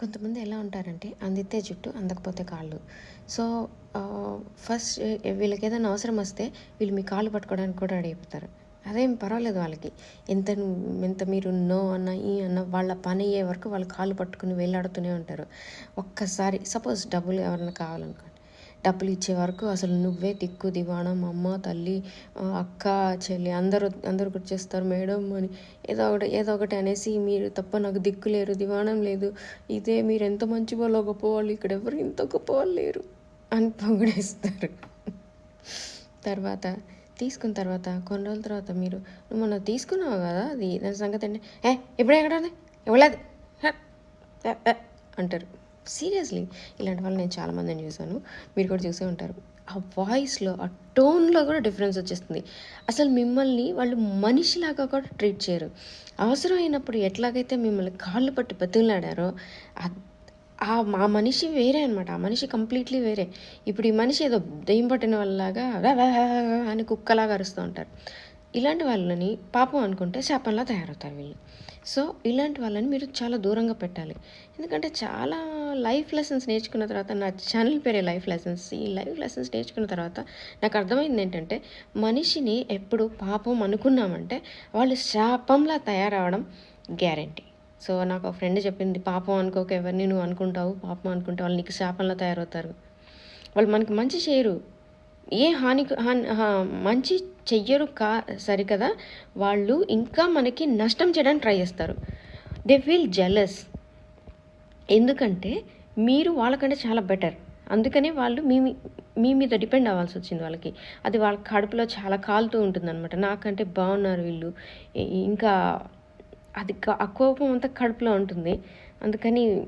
కొంతమంది ఎలా ఉంటారంటే అందితే జుట్టు అందకపోతే కాళ్ళు. సో ఫస్ట్ వీళ్ళకి ఏదైనా అవసరం వస్తే వీళ్ళు మీ కాళ్ళు పట్టుకోవడానికి కూడా రెడీ అయిపోతారు. అదేం పర్వాలేదు వాళ్ళకి. ఎంత ఎంత మీరు నో అన్న ఈ అన్న వాళ్ళ పని అయ్యే వరకు వాళ్ళు కాళ్ళు పట్టుకుని వెళ్ళాడుతూనే ఉంటారు. ఒక్కసారి సపోజ్ డబ్బులు ఎవరైనా కావాలనుకోండి. డబ్బులు ఇచ్చే వరకు అసలు నువ్వే దిక్కు దివాణం అమ్మ తల్లి అక్క చెల్లి అందరూ అందరూ గుర్చేస్తారు మేడం అని. ఏదో ఒకటి ఏదో ఒకటి అనేసి మీరు తప్ప నాకు దిక్కు లేరు దివాణం లేదు. ఇదే మీరు ఎంత మంచి వాళ్ళు గొప్పవాళ్ళు ఇక్కడ ఎవరు ఇంత గొప్పవాళ్ళు లేరు అని పొగిడేస్తారు. తర్వాత తీసుకున్న తర్వాత కొన్ని రోజుల తర్వాత మీరు నువ్వు మొన్న తీసుకున్నావు కదా అది దాని సంగతి అంటే ఏ ఇప్పుడు ఎక్కడ ఉంది? ఇవ్వలేదు. అంటారు. సీరియస్లీ ఇలాంటి వాళ్ళు నేను చాలామందిని చూశాను. మీరు కూడా చూసే ఉంటారు. ఆ వాయిస్లో ఆ టోన్లో కూడా డిఫరెన్స్ వచ్చేస్తుంది. అసలు మిమ్మల్ని వాళ్ళు మనిషిలాగా కూడా ట్రీట్ చేయరు. అవసరమైనప్పుడు ఎట్లాగైతే మిమ్మల్ని కాళ్ళు పట్టి బతుకులాడారో ఆ మా మనిషి వేరే అనమాట ఆ మనిషి కంప్లీట్లీ వేరే. ఇప్పుడు ఈ మనిషి ఏదో దెయ్యం పట్టిన వాళ్ళలాగా అని కుక్కలాగా అరుస్తూ ఉంటారు. ఇలాంటి వాళ్ళని పాపం అనుకుంటే శాపంలా తయారవుతారు వీళ్ళు. సో ఇలాంటి వాళ్ళని మీరు చాలా దూరంగా పెట్టాలి. ఎందుకంటే చాలా లైఫ్ లెసన్స్ నేర్చుకున్న తర్వాత నా ఛానల్ పేరే లైఫ్ లెసన్స్. ఈ లైఫ్ లెసన్స్ నేర్చుకున్న తర్వాత నాకు అర్థమైంది ఏంటంటే మనిషిని ఎప్పుడు పాపం అనుకున్నామంటే వాళ్ళు శాపంలా తయారవడం గ్యారంటీ. సో నాకు ఒక ఫ్రెండ్ చెప్పింది పాపం అనుకోక ఎవరిని నువ్వు అనుకుంటావు పాపం అనుకుంటే వాళ్ళు నీకు శాపంలా తయారవుతారు. వాళ్ళు మనకి మంచి చేయరు. ఏ హాని హా- మంచి చెయ్యరు కా సరికదా వాళ్ళు ఇంకా మనకి నష్టం చేయడానికి ట్రై చేస్తారు. They feel jealous. ఎందుకంటే మీరు వాళ్ళకంటే చాలా బెటర్. అందుకనే వాళ్ళు మీ మీ- మీద డిపెండ్ అవ్వాల్సి వచ్చింది వాళ్ళకి. అది వాళ్ళ కడుపులో చాలా కాలుతూ ఉంటుంది అనమాట నాకంటే బాగున్నారు వీళ్ళు. ఇంకా అది ఆ కోపం అంతా కడుపులో ఉంటుంది. అందుకని